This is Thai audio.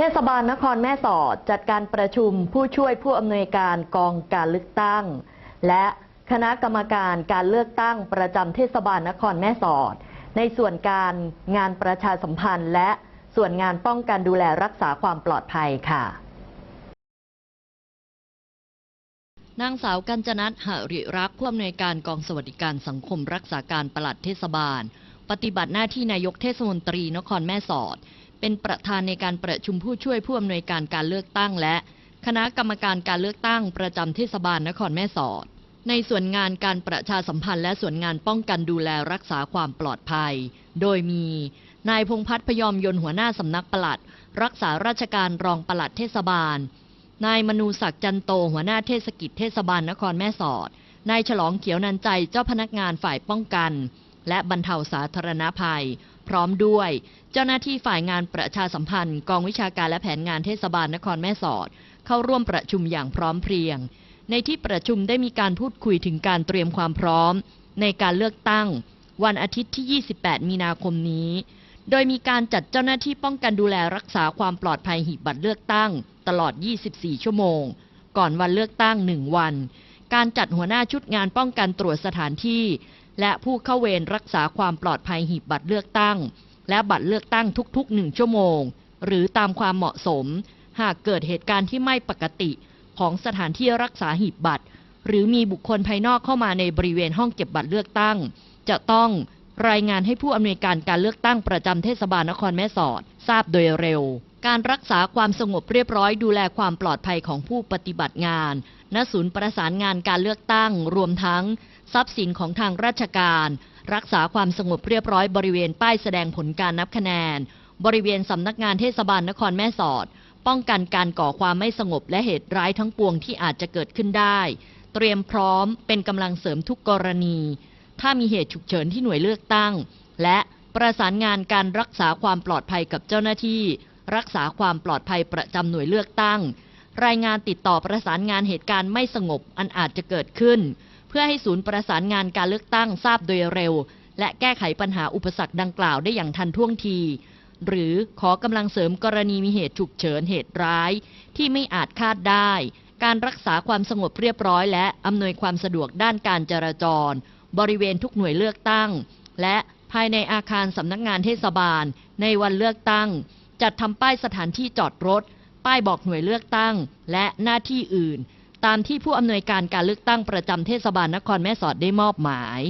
เทศบาลนครแม่สอดจัดการประชุมผู้ช่วยผู้อำนวยการกองการเลือกตั้ง และคณะกรรมการการเลือกตั้งประจำเทศบาลนครแม่สอด ในส่วนการงานประชาสัมพันธ์และส่วนงานป้องกันดูแลรักษาความปลอดภัยค่ะนางสาวกัญจนัทหริรักษ์ผู้อำนวยการกองสวัสดิการสังคมรักษาการปลัดเทศบาล ปฏิบัติหน้าที่นายกเทศมนตรีนครแม่สอด เป็นประธานในการประชุมผู้ช่วยผู้อำนวยการการเลือกตั้ง และคณะกรรมการการเลือกตั้งประจำเทศบาลนครแม่สอด ในส่วนงานการประชาสัมพันธ์และส่วนงานป้องกันดูแลรักษาความปลอดภัย โดยมี นายพงพัฒน์พยอมยนหัวหน้าสำนักปลัด รักษาราชการรองปลัดเทศบาล นายมนูศักดิ์จันโตหัวหน้าเทศกิจเทศบาลนครแม่สอด นายฉลองเขียวนันใจเจ้าพนักงานฝ่ายป้องกัน และบรรเทาสาธารณภัย พร้อมด้วย เจ้าหน้าที่ฝ่ายงานประชาสัมพันธ์ กองวิชาการและแผนงานเทศบาลนครแม่สอด เข้าร่วมประชุมอย่างพร้อมเพรียง ในที่ประชุมได้มีการพูดคุยถึงการเตรียมความพร้อม ในการเลือกตั้ง วันอาทิตย์ที่ 28 มีนาคมนี้ โดยมีการจัดเจ้าหน้าที่ป้องกันดูแลรักษาความปลอดภัยหีบบัตรเลือกตั้ง ตลอด 24 ชั่วโมง ก่อนวันเลือกตั้ง 1 วัน การจัดหัวหน้าชุดงานป้องกันตรวจสถานที่ และผู้เข้าเวรรักษาความปลอดภัยหีบบัตรเลือกตั้ง และบัตรเลือกตั้งทุกๆ1ชั่วโมง หรือตามความเหมาะสม หากเกิดเหตุการณ์ที่ไม่ปกติของสถานที่รักษาหีบบัตร หรือมีบุคคลภายนอกเข้ามาในบริเวณห้องเก็บบัตรเลือกตั้ง จะต้องรายงานให้ผู้อำนวยการการเลือกตั้งประจำเทศบาลนครแม่สอด ทราบโดยเร็ว การรักษาความสงบเรียบร้อยดูแลความปลอดภัยของผู้ปฏิบัติงาน ณศูนย์ประสานงานการเลือกตั้ง รวมทั้ง ทรัพย์สินของทางราชการ รักษาความสงบเรียบร้อยบริเวณป้ายแสดงผลการนับคะแนน บริเวณสำนักงานเทศบาลนครแม่สอด ป้องกันการก่อความไม่สงบและเหตุร้ายทั้งปวงที่อาจจะเกิดขึ้นได้ เตรียมพร้อมเป็นกำลังเสริมทุกกรณี ถ้ามีเหตุฉุกเฉินที่หน่วยเลือกตั้ง และประสานงานการรักษาความปลอดภัยกับเจ้าหน้าที่ รักษาความปลอดภัยประจำหน่วยเลือกตั้ง รายงานติดต่อประสานงานเหตุการณ์ไม่สงบอันอาจจะเกิดขึ้น เพื่อให้ศูนย์ประสานงานการเลือกตั้งทราบโดยเร็ว และแก้ไขปัญหาอุปสรรคดังกล่าวได้อย่างทันท่วงที หรือขอกำลังเสริมกรณีมีเหตุฉุกเฉินเหตุร้าย ที่ไม่อาจคาดได้ การรักษาความสงบเรียบร้อย และอำนวยความสะดวกด้านการจราจร บริเวณทุกหน่วยเลือกตั้ง และภายในอาคารสำนักงานเทศบาล ในวันเลือกตั้ง จัดทำป้ายสถานที่จอดรถ ป้ายบอกหน่วยเลือกตั้ง และหน้าที่อื่น ตามที่ผู้อำนวยการการเลือกตั้งประจำเทศบาลนครแม่สอดได้มอบหมาย